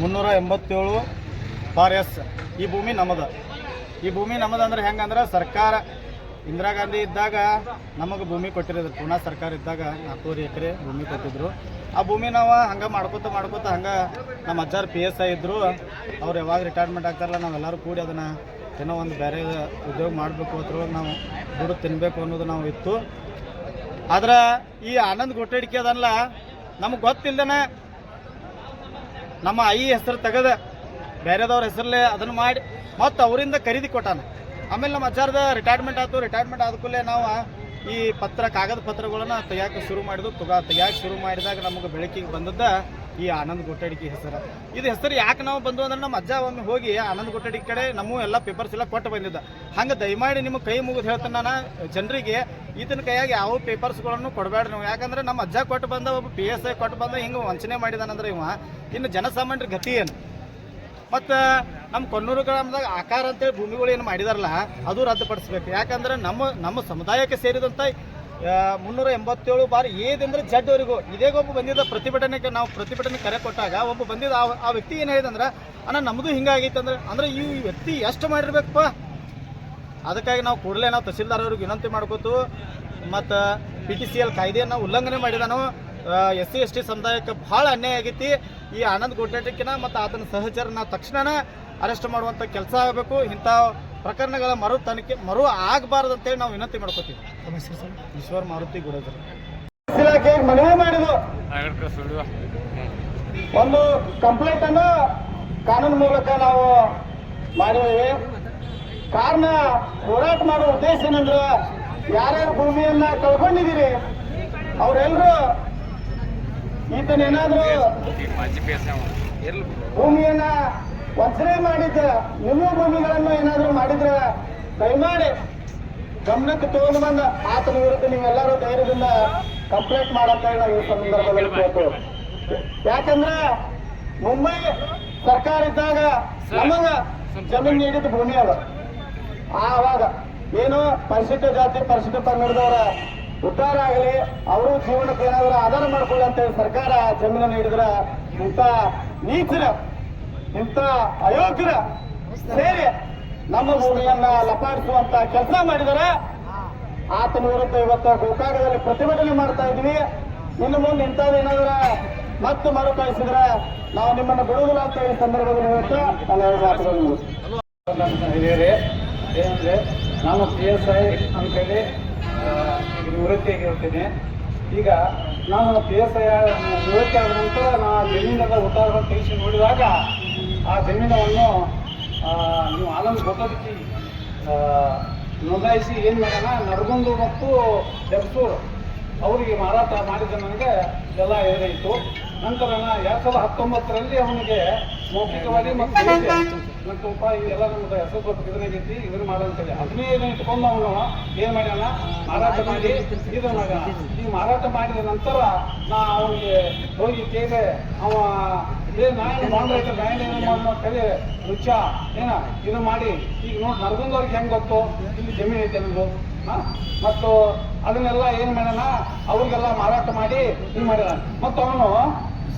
ಮುನ್ನೂರ ಎಂಬತ್ತೇಳು for S. ಈ ಭೂಮಿ ನಮ್ಮದ. ಈ ಭೂಮಿ ನಮ್ಮದು ಅಂದ್ರೆ ಹೆಂಗಂದ್ರೆ ಸರ್ಕಾರ, ಇಂದಿರಾ ಗಾಂಧಿ ಇದ್ದಾಗ ನಮಗೆ ಭೂಮಿ ಕೊಟ್ಟಿರೋದು. ಪುನಾ ಸರ್ಕಾರ ಇದ್ದಾಗ ನಾಲ್ಕೂವರೆ ಎಕರೆ ಭೂಮಿ ಕೊಟ್ಟಿದ್ರು. ಆ ಭೂಮಿ ನಾವು ಹಂಗೆ ಮಾಡ್ಕೋತ ಮಾಡ್ಕೋತ ಹಂಗೆ ನಮ್ಮ ಅಜ್ಜಾರು ಪಿ ಎಸ್ ಐ ಇದ್ದರು ಅವ್ರು ಯಾವಾಗ ರಿಟೈರ್ಮೆಂಟ್ ಆಗ್ತಾರಲ್ಲ, ನಾವೆಲ್ಲರೂ ಕೂಡಿ ಅದನ್ನು ಏನೋ ಒಂದು ಬೇರೆ ಉದ್ಯೋಗ ಮಾಡಬೇಕು ಅದ್ರೊಳಗೆ ನಾವು ದುಡ್ಡು ತಿನ್ನಬೇಕು ಅನ್ನೋದು ನಾವು ಇತ್ತು. ಆದ್ರೆ ಈ ಆನಂದ್ ಗೊಟ್ಟಡಿಕೆ ಅದಲ್ಲ ನಮಗೆ ಗೊತ್ತಿಲ್ದೇನೆ ನಮ್ಮ ಐ ಹೆಸರು ತೆಗೆದ ಬೇರೆದವ್ರ ಹೆಸರಲ್ಲೇ ಅದನ್ನು ಮಾಡಿ ಮತ್ತು ಅವರಿಂದ ಖರೀದಿ ಕೊಟ್ಟಾನ. ಆಮೇಲೆ ನಮ್ಮ ಅಜ್ಜಾರ್ದ ರಿಟೈರ್ಮೆಂಟ್ ಆಯ್ತು. ರಿಟೈರ್ಮೆಂಟ್ ಆದ ಕೂಡಲೇ ನಾವು ಈ ಪತ್ರ, ಕಾಗದ ಪತ್ರಗಳನ್ನು ತೆಗಿಯೋಕೆ ಶುರು ಮಾಡಿದ್ವು. ತುಗ ತೆಗಿಯೋಕೆ ಶುರು ಮಾಡಿದಾಗ ನಮಗೆ ಬೆಳಕಿಗೆ ಬಂದದ್ದ ಈ ಆನಂದ್ ಗೊಟ್ಟಡಿಕೆ ಹೆಸರು. ಇದು ಹೆಸರು ಯಾಕೆ ನಾವು ಬಂದು ಅಂದ್ರೆ ನಮ್ಮ ಅಜ್ಜ ಒಮ್ಮೆ ಹೋಗಿ ಆನಂದ್ ಗೊಟ್ಟಡಿಕೆ ಕಡೆ ನಮ್ಮ ಎಲ್ಲ ಪೇಪರ್ಸ್ ಎಲ್ಲ ಕೊಟ್ಟು ಬಂದಿದ್ದ. ಹಂಗೆ ದಯಮಾಡಿ ನಿಮ್ಮ ಕೈ ಮುಗಿದು ಹೇಳ್ತಾನೆ ನಾನು, ಜನರಿಗೆ ಈತನ ಕೈಯಾಗಿ ಯಾವ ಪೇಪರ್ಸ್ಗಳನ್ನು ಕೊಡಬೇಡ್ರಿ ನೀವು. ಯಾಕಂದ್ರೆ ನಮ್ಮ ಅಜ್ಜ ಕೊಟ್ಟು ಬಂದ, ಒಬ್ಬ ಪಿ ಎಸ್ ಐ ಕೊಟ್ಟು ಬಂದ, ಹಿಂಗೆ ವಂಚನೆ ಮಾಡಿದಾನಂದ್ರೆ ಇವ. ಇನ್ನು ಜನಸಾಮಾನ್ಯರ ಗತಿ ಏನು? ಮತ್ತು ನಮ್ಮ ಕೊನ್ನೂರು ಗ್ರಾಮದಾಗ ಆಕಾರ ಅಂತೇಳಿ ಭೂಮಿಗಳು ಏನು ಮಾಡಿದಾರಲ್ಲ, ಅದು ರದ್ದುಪಡಿಸ್ಬೇಕು. ಯಾಕಂದ್ರೆ ನಮ್ಮ ನಮ್ಮ ಸಮುದಾಯಕ್ಕೆ ಸೇರಿದಂಥ ಮುನ್ನೂರ ಎಂಬತ್ತೇಳು ಬಾರಿ ಏದಂದ್ರೆ ಅವರಿಗೂ ಇದೇ ಒಬ್ಬ ಬಂದಿದ್ದ ಪ್ರತಿಭಟನೆಗೆ ನಾವು ಪ್ರತಿಭಟನೆ ಕರೆ ಕೊಟ್ಟಾಗ ಒಬ್ಬ ಬಂದಿದ್ದ ಆ- ವ್ಯಕ್ತಿ ಏನು ಹೇಳಿದಂದ್ರೆ ಅಣ್ಣ ನಮ್ಮದು ಹಿಂಗಾಗಿತ್ತಂದ್ರೆ ಅಂದ್ರೆ ಅಂದ್ರೆ ಈ ವ್ಯಕ್ತಿ ಎಷ್ಟು ಮಾಡಿರ್ಬೇಕಪ್ಪ? ಅದಕ್ಕಾಗಿ ನಾವು ಕೂಡಲೇ ನಾವು ತಹಸೀಲ್ದಾರ್ ಅವ್ರಿಗೆ ವಿನಂತಿ ಮಾಡ್ಕೋತು. ಮತ್ತು ಪಿ ಟಿ ಸಿ ಎಲ್ ಕಾಯ್ದೆಯನ್ನು ಉಲ್ಲಂಘನೆ ಮಾಡಿದಾನು. ಎಸ್ ಸಿ ಎಸ್ ಟಿ ಸಮುದಾಯಕ್ಕೆ ಭಾಳ ಅನ್ಯಾಯ ಆಗೈತಿ. ಈ ಆನಂದ್ ಗೋಟೆಟಕ್ಕಿನ ಮತ್ತು ಆತನ ಸಹಚರನ ತಕ್ಷಣ ಅರೆಸ್ಟ್ ಮಾಡುವಂಥ ಕೆಲಸ ಆಗಬೇಕು. ಇಂಥ ಪ್ರಕರಣಗಳ ಮರು ತನಿಖೆ ಮರು ಆಗಬಾರದು ಅಂತೇಳಿ ನಾವು ವಿನಂತಿ ಮಾಡ್ಕೋತೀವಿ. ಈಶ್ವರ್ ಮಾರುತಿ ಗುಡದ್ರ ಇಲಾಖೆ ಮನವಿ ಮಾಡಿದ್ರು? ಒಂದು ಕಂಪ್ಲೇಂಟ್ ಅನ್ನು ಕಾನೂನು ಮೂಲಕ ನಾವು ಮಾಡಿದ್ದೇವೆ. ಕಾರಣ ಹೋರಾಟ ಮಾಡುವ ಉದ್ದೇಶ ಏನಂದ್ರೆ ಯಾರ್ಯಾರು ಭೂಮಿಯನ್ನ ಕಳ್ಕೊಂಡಿದ್ದೀರಿ ಅವರೆಲ್ಲರೂ ಈತನೇನಾದ್ರೂ ಭೂಮಿಯನ್ನ ವಂಚನೆ ಮಾಡಿದ್ದ ನಿಮ್ಮ ಭೂಮಿಗಳನ್ನು ಏನಾದರೂ ಮಾಡಿದ್ರೆ ದಯಮಾಡಿ ಗಮನಕ್ಕೆ ತಗೊಂಡು ಬಂದ ಆತನ ವಿರುದ್ಧ ನೀವೆಲ್ಲರೂ ಧೈರ್ಯದಿಂದ ಕಂಪ್ಲೇಂಟ್ ಮಾಡಂತ ಹೇಳಿ ಈ ಸಂದರ್ಭದಲ್ಲಿ ಕೇಳ್ತೇವೆ. ಯಾಕಂದ್ರೆ ಮುಂಬೈ ಸರ್ಕಾರ ಇದ್ದಾಗ ನಮಗ ಜಮೀನು ನೀಡಿದ ಭೂಮಿ ಅದ. ಆವಾಗ ಏನು ಪರಿಶಿಷ್ಟ ಜಾತಿ ಪರಿಶಿಷ್ಟ ಪಂಗಡದವರ ಉದ್ಧಾರ ಆಗಲಿ, ಅವರು ಜೀವನಕ್ಕೆ ಏನಾದರೂ ಆಧಾರ ಮಾಡ್ಕೊಳ್ಳಿ ಅಂತ ಸರ್ಕಾರ ಜಮೀನು ನೀಡಿದ್ರ ಇಂಥ ನೀಚರ. ಇಂಥ ಅಯೋಗ್ಯರ ಸೇರಿ ನಮ್ಮ ಭೂಮಿಯನ್ನ ಲಪಾಡಿಸುವಂತ ಕೆಲಸ ಮಾಡಿದರೆ. ಆತನ ವಿರುದ್ಧ ಇವತ್ತು ಗೋಕಾಕದಲ್ಲಿ ಪ್ರತಿಭಟನೆ ಮಾಡ್ತಾ ಇದ್ವಿ ಇನ್ನು ಮುಂದೆ ಇಂಥದ್ದೇನಾದ್ರ ಮತ್ತೆ ಮರುಕಳಿಸಿದ್ರೆ ನಾವು ನಿಮ್ಮನ್ನು ಬಿಡುವುದಿಲ್ಲ ಅಂತ ಈ ಸಂದರ್ಭದಲ್ಲಿ ಹೇಳ್ತಾ ನಾನು. ಹಿರಿಯರೇ ಏನಂದ್ರೆ ನಾನು ಪಿ ಎಸ್ ಐ ಅಂತೇಳಿ ನಿವೃತ್ತಿಯಾಗಿ ನಿವೃತ್ತಿಯಾಗಿರ್ತೀನಿ ಈಗ ನಾನು ಪಿ ಎಸ್ ಐ ನಿವೃತ್ತಿ ಆದ ನಂತರ ನಾ ಜಮೀನದ ಉತ್ತಾರವನ್ನು ತೆಗೆಸಿ ನೋಡಿದಾಗ ಆ ಜಮೀನವನ್ನು ನೀವು ಆನಂದ್ ಗೊತ್ತದಕ್ಕೆ ನೋಂದಾಯಿಸಿ ಏನು ಮಾಡೋಣ ನರಗುಂದು ಮತ್ತು ಜಗಸೂರು. ಅವರಿಗೆ ಮಾರಾಟ ಮಾಡಿದ ನನಗೆ ಎಲ್ಲ ಎದುರಾಯಿತು. ನಂತರ ಎರಡು ಎರಡ್ ಸಾವಿರದ ಹತ್ತೊಂಬತ್ತರಲ್ಲಿ ಅವನಿಗೆ ಮೌಖಿಕವಾಗಿ ಮತ್ತು ಮತ್ತು ರೂಪಾಯಿ ಎಲ್ಲ ನಮ್ದು ಹೆಸರು ಸ್ವಲ್ಪ ಇದನ್ನಾಗೈತಿ ಇದನ್ನ ಮಾಡಂತೇಳಿ ಹದಿನೈದು ಇಟ್ಕೊಂಡು ಅವನು ಏನು ಮಾಡ್ಯಾನ? ಮಾರಾಟ ಮಾಡಿ ಇದನ್ನು ಮಾಡ್ಯಾನ. ಈ ಮಾರಾಟ ಮಾಡಿದ ನಂತರ ನಾ ಅವನಿಗೆ ಹೋಗಿ ಕೇಳಿದೆ ಅವ ಏ ನಾನು ಬಾಂಡ್ ರೈತ ನಾನು ಕಲಿ, ರುಚ, ಏನ, ಇದು ಮಾಡಿ. ಈಗ ನೋಡಿ, ನರಗುಂದವ್ರಿಗೆ ಹೆಂಗೆ ಗೊತ್ತು? ಇಲ್ಲಿ ಜಮೀನು ಐತೆ ಅನ್ನೋದು ಹಾಂ? ಮತ್ತು ಅದನ್ನೆಲ್ಲ ಏನು ಮಾಡೋಣ ಅವ್ರಿಗೆಲ್ಲ ಮಾರಾಟ ಮಾಡಿ ಇದು ಮಾಡ್ಯಾನ. ಮತ್ತು ಅವನು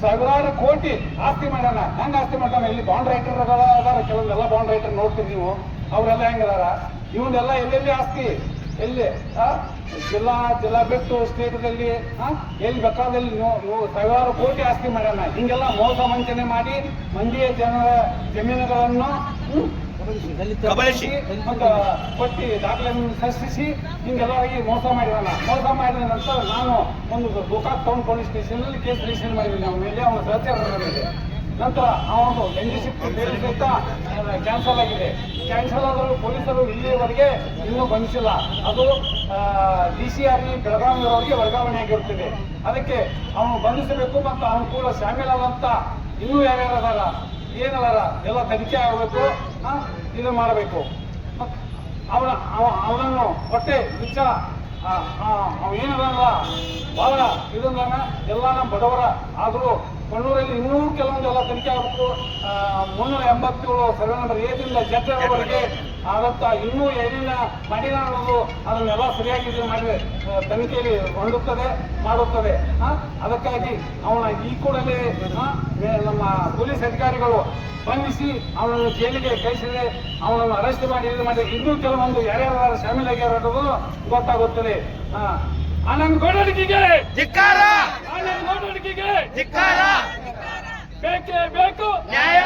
ಸಾವಿರಾರು ಕೋಟಿ ಆಸ್ತಿ ಮಾಡ್ಯಾನ. ಹೆಂಗ್ ಆಸ್ತಿ ಮಾಡ್ತಾನೆ? ಇಲ್ಲಿ ಬಾಂಡ್ ರೈಟರ್ ಅದಾರ, ಕೆಲವೊಂದೆಲ್ಲ ಬಾಂಡ್ ರೈಟರ್ ನೋಡ್ತೀರಿ ನೀವು. ಅವರೆಲ್ಲ ಹೆಂಗದಾರ ಇವನ್ನೆಲ್ಲ ಎಲ್ಲೆಲ್ಲಿ ಆಸ್ತಿ? ಎಲ್ಲಿ? ಜಿಲ್ಲಾ ಜಿಲ್ಲಾ ಬಿಟ್ಟು ಸ್ಟೇಟ್ದಲ್ಲಿ? ಎಲ್ಲಿ ಬೇಕಾದಲ್ಲಿ ಸಾವಿರಾರು ಕೋಟಿ ಆಸ್ತಿ ಮಾಡ್ಯಾನ. ಹಿಂಗೆಲ್ಲ ಮೋಸ ವಂಚನೆ ಮಾಡಿ ಮಂದಿಯ ಜನರ ಜಮೀನುಗಳನ್ನು ಮತ್ತು ಕೊಟ್ಟಿ ದಾಖಲೆಯನ್ನು ಸೃಷ್ಟಿಸಿ ಹಿಂಗೆಲ್ಲ ಆಗಿ ಮೋಸ ಮಾಡಿದಾನ ಮೋಸ ಮಾಡಿದ ನಂತರ ನಾನು ಒಂದು ಗೋಕಾಕ್ ಟೌನ್ ಪೊಲೀಸ್ ಸ್ಟೇಷನಲ್ಲಿ ಕೇಸ್ ರಿಜಿಸ್ಟರ್ ಮಾಡಿದ್ದೀನಿ. ಅವನ ಮೇಲೆ ಅವನ ಸಹಚರರ ಮೇಲೆ ನಂತರ ಅವನು ಮೆಂಬರ್ಶಿಪ್ ಬೇರೆ ಸಹಿತ ಕ್ಯಾನ್ಸಲ್ ಆಗಿದೆ. ಕ್ಯಾನ್ಸಲ್ ಆದರೂ ಪೊಲೀಸರು ಇಲ್ಲಿಯವರೆಗೆ ಇನ್ನೂ ಬಂಧಿಸಿಲ್ಲ ಅದು ಡಿ ಸಿ ಆರ್ ಇ ಬೆಳಗಾವಿಯವರಿಗೆ ವರ್ಗಾವಣೆ ಆಗಿರುತ್ತದೆ. ಅದಕ್ಕೆ ಅವನು ಬಂಧಿಸಬೇಕು ಮತ್ತು ಅವನು ಕೂಡ ಶಾಮೀಲಾದಂಥ ಇನ್ನೂ ಯಾರ್ಯಾರು ಅದಾರ ಏನದಾರ ಎಲ್ಲ ತನಿಖೆ ಆಗಬೇಕು ಇದು ಮಾಡಬೇಕು. ಅವನ, ಅವ, ಅವನನ್ನು ಹೊಟ್ಟೆ ಅವ ಏನದಲ್ಲ ಬಹಳ ಇದನ್ನ ಎಲ್ಲ ನಮ್ಮ ಬಡವರ ಆದರೂ ಕಣ್ಣೂರಲ್ಲಿ ಇನ್ನೂ ಕೆಲವೊಂದು ಎಲ್ಲ ತನಿಖೆ ಆಗಬೇಕು. ಮುನ್ನೂರ ಎಂಬತ್ತೇಳು ಸರ್ವೆ ನಂಬರ್ ಏದಿಂದ ಜಡ್ವರೆಗೆ ಆಗತ್ತ ಇನ್ನೂ ಏನೇನ ಮಾಡಿಲ್ಲ ಅನ್ನೋದು ಅದನ್ನೆಲ್ಲ ಸರಿಯಾಗಿ ಇದು ಮಾಡಿದೆ ತನಿಖೆಯಲ್ಲಿ ಹೊಂಡುತ್ತದೆ ಹೊರಡುತ್ತದೆ ಮಾಡುತ್ತದೆ. ಅದಕ್ಕಾಗಿ ಅವನ ಈ ಕೂಡಲೇ ನಮ್ಮ ಪೊಲೀಸ್ ಅಧಿಕಾರಿಗಳು ಬಂಧಿಸಿ ಅವನನ್ನು ಜೈಲಿಗೆ ಕಳಿಸಿದೆ ಅವನನ್ನು ಅರೆಸ್ಟ್ ಮಾಡಿ ಇದು ಮಾಡಿ ಇನ್ನೂ ಕೆಲವೊಂದು ಯಾರ್ಯಾರು ಶಾಮೀಲಾಗಿ ಅನ್ನೋದು ಗೊತ್ತಾಗುತ್ತದೆ. ಆ, ಆನಂದ್ ಗೌಡರಿಗೆಗೆ ಆನಂದ್ ಗೌಡರಿಗೆಗೆ ಧಿಕ್ಕಾರ. ಬೇಕೇ ಬೇಕು. ನ್ಯಾಯ